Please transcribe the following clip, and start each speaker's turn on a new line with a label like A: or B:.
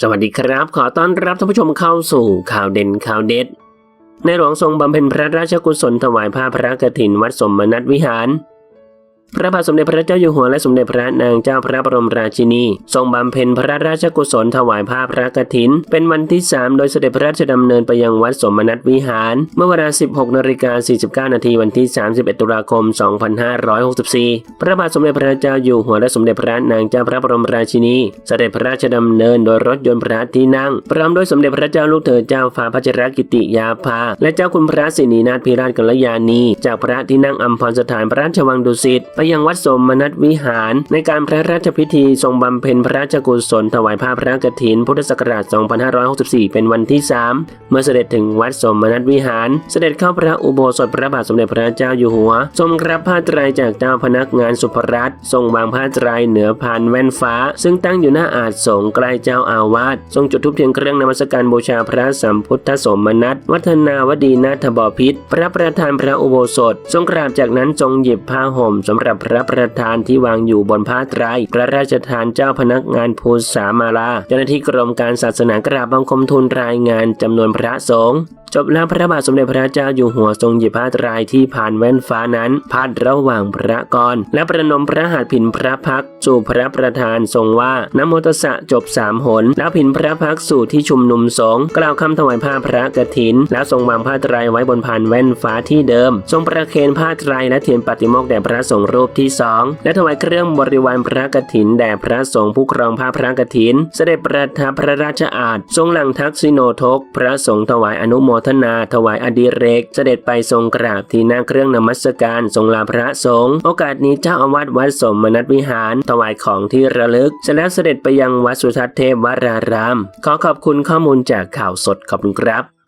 A: สวัสดีครับ ขอต้อนรับท่านผู้ชมเข้าสู่ข่าวเด่นข่าวเด็ด ในหลวงทรงบำเพ็ญพระราชกุศลถวายผ้าพระกฐินวัดสมนัตวิหาร พระบาทสมเด็จพระเจ้าอยู่หัวและสมเด็จพระนางเจ้าพระบรมราชินี ทรงบำเพ็ญพระราชกุศลถวายผ้าพระกฐิน เป็นวันที่ 3 โดยเสด็จพระราชดำเนินไปยังวัดสมนัตวิหาร เมื่อเวลา 16นาฬิกา49 นาทีวันที่ 31 ตุลาคม 2564 พระบาทสมเด็จพระเจ้าอยู่หัวและสมเด็จพระนางเจ้าพระบรมราชินี เสด็จพระราชดำเนินโดยรถยนต์พระที่นั่ง พร้อมด้วยสมเด็จพระเจ้าลูกเธอเจ้าฟ้าพัชรกิติยาภา และเจ้าคุณพระสินีนาถพิราชกัลยาณี จากพระที่นั่งอัมพรสถานพระราชวังดุสิตไปยังวัดสมนัตวิหาร ในการพระราชพิธีทรงบำเพ็ญพระราชกุศลถวายผ้าพระกฐิน พุทธศักราช 2564 เป็นวันที่ 3 เมื่อเสด็จถึงวัดสมนัตวิหาร เสด็จเข้าพระอุโบสถพระบาทสมเด็จพระเจ้าอยู่หัว ทรงรับผ้าไตรจากเจ้าพนักงานสุภรัตน์ทรงวางผ้าไตรเหนือพานแว่นฟ้า ซึ่งตั้งอยู่หน้าอาจสงใกล้เจ้าอาวาสทรงจุดธูปเทียนเครื่องนมัสการบูชาพระสัมพุทธสมนัตวัฒนาวดีนาถบพิตรพระประธานพระอุโบสถ ทรงกราบจากนั้นทรงหยิบผ้าห่มสำหรับพระประธานที่วางอยู่บนผ้าไตรพระราชทานเจ้าพนักงานภูษามาลา เจ้าหน้าที่กรมการศาสนากราบบังคมทูลรายงานจำนวนพระสงฆ์จบแล้วพระบาทสมเด็จพระเจ้าอยู่หัวทรงหยิบผ้าไตรายที่ผ่านแว่นฟ้านั้นพาดระหว่างพระกร และประนมพระหัตถ์ผินพระพักสู่พระประธานทรงว่านโมตสะจบสามหน แล้วผินพระพักสู่ที่ชุมนุมสงฆ์กล่าวคำถวายผ้าพระกฐิน แล้วทรงวางผ้าไตรายไว้บนพานแว่นฟ้าที่เดิม ทรงประเคนผ้าไตรายและเทียนปฏิโมกข์แด่พระสงฆ์รูปที่สองและถวายเครื่องบริวารพระกฐินแด่พระสงฆ์ผู้ครองผ้าพระกฐิน เสด็จประทับพระราชอาณทรงหลังทักษิโนทก พระสงฆ์ถวายอนุโมทนา ถวายอดิเรก เสด็จไปทรงกราบที่หน้าเครื่องนมัสการทรงลาพระสงฆ์โอกาสนี้เจ้าอาวาสวัดสมนัตวิหาร ถวายของที่ระลึกเสร็จแล้วเสด็จไปยังวัดสุทัศเทพวราราม ขอขอบคุณข้อมูลจากข่าวสดขอบคุณครับ